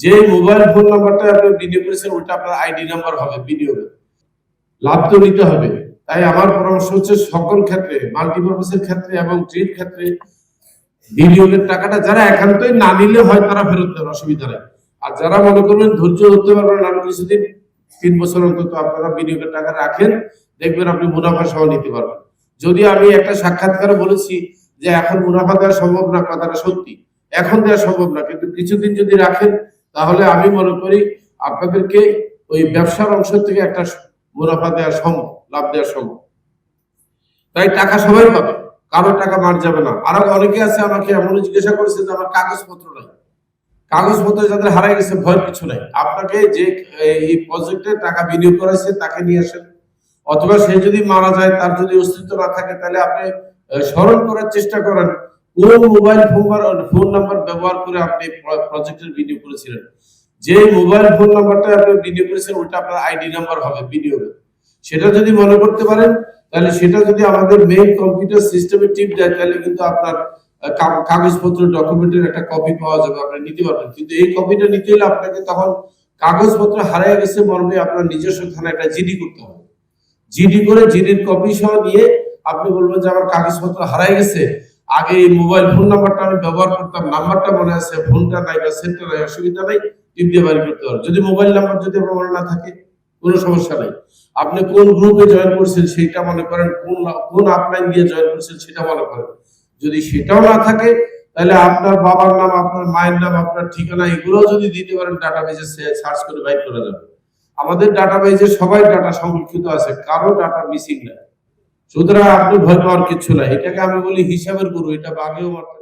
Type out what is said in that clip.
যে mobile phone নাম্বারটা আপনি বিনিয়োগ করেছেন ওটা আপনার আইডি নাম্বার হবে বিনিয়োগের লাভ তো নিতে হবে। তাই আমার পরামর্শ হচ্ছে সকল ক্ষেত্রে মাল্টিপারপাসের ক্ষেত্রে এবং ট্রেড ক্ষেত্রে বিনিয়োগের টাকাটা যারা একান্তই না নিলে হয় তারা ফেরত দেন, অসুবিধা নেই। আর যারা মনে করবেন ধৈর্য ধরতে পারবেন আরও কিছুদিন, তিন বছর অন্তত আপনারা বিনিয়োগের টাকা রাখেন, দেখবেন আপনি মুনাফা সহ নিতে পারবেন। যদি আমি একটা সাক্ষাৎকারে বলেছি যে এখন মুনাফা দেওয়া সম্ভব না, কথাটা সত্যি। এখন দেওয়া সম্ভব না, কিন্তু কিছুদিন যদি রাখেন তাহলে আমি মনে করি আপনাদেরকে ওই ব্যবসার অংশ থেকে একটা মুনাফা দেওয়া সম্ভব লাভ দেওয়া সম্ভব তাই টাকা সবাই পাবে কারও টাকা মার যাবে না। আরও অনেকে আছে আমাকে এমন জিজ্ঞাসা করেছে যে আমার কাগজপত্র নাই। কাগজপত্র যাদের হারাই গেছে, ভয়ের কিছু নাই। আপনাকে যে, এই প্রজেক্টে টাকা বিনিয়োগ করেছে, তাকে নিয়ে আসেন। অথবা সে যদি মারা যায়, তার যদি অস্তিত্ব না থাকে, তাহলে আপনি স্মরণ করার চেষ্টা করেন। কোন মোবাইল ফোন ফোন নাম্বার ব্যবহার করে আপনি প্রজেক্টের ভিডিও করেছিলেন। যে মোবাইল ফোন নাম্বারটা আপনি বিনিয়োগ করেছেন ওটা আপনার আইডি নাম্বার হবে বিনিয়োগের সেটা যদি মনে করতে পারেন, তাহলে সেটা যদি আমাদের মেইন কম্পিউটার সিস্টেমে টিপ দেয়, তাহলে কিন্তু আপনার কাগজপত্র ডকুমেন্টের একটা কপি পাওয়া যাবে, আপনি নিতে পারবেন। কিন্তু এই কপিটা নিতে হলে আপনাকে তখন কাগজপত্র হারিয়ে গেছে মর্মে আপনার নিজস্ব থানায় একটা জিডি করতে হবে। জিডি করে জিডির কপি সহ নিয়ে আপনি বলবেন যে আমার কাগজপত্র হারাই গেছে আগে এই মোবাইল ফোন নাম্বারটা আমি ব্যবহার করতাম নাম্বারটা মনে আছে ফোনটা নাই বা সেন্টার নাই, অসুবিধা নাই দিয়ে বাড়ি করতে পারবেন যদি মোবাইল নাম্বার যদি আপনার মনে না থাকে, কোনো সমস্যা নাই। আপনি কোন গ্রুপে জয়েন করছেন সেটা মনে করেন, কোন কোন আপলাইন দিয়ে জয়েন করছেন সেটা মনে করেন। যদি সেটাও না থাকে, তাহলে আপনার বাবার নাম, আপনার মায়ের নাম, আপনার ঠিকানা এগুলো যদি দিতে পারেন ডাটাবেজে সার্চ করে বাইর করা যাবে। আমাদের ডাটাবেজে সবাই ডাটা সংরক্ষিত আছে, কারও ডাটা মিসিং নাই সুতরাং আপনি ভয় পাওয়ার কিছু না এটাকে আমি বলি হিসাবের গুরু এটা বাঘেও মারতে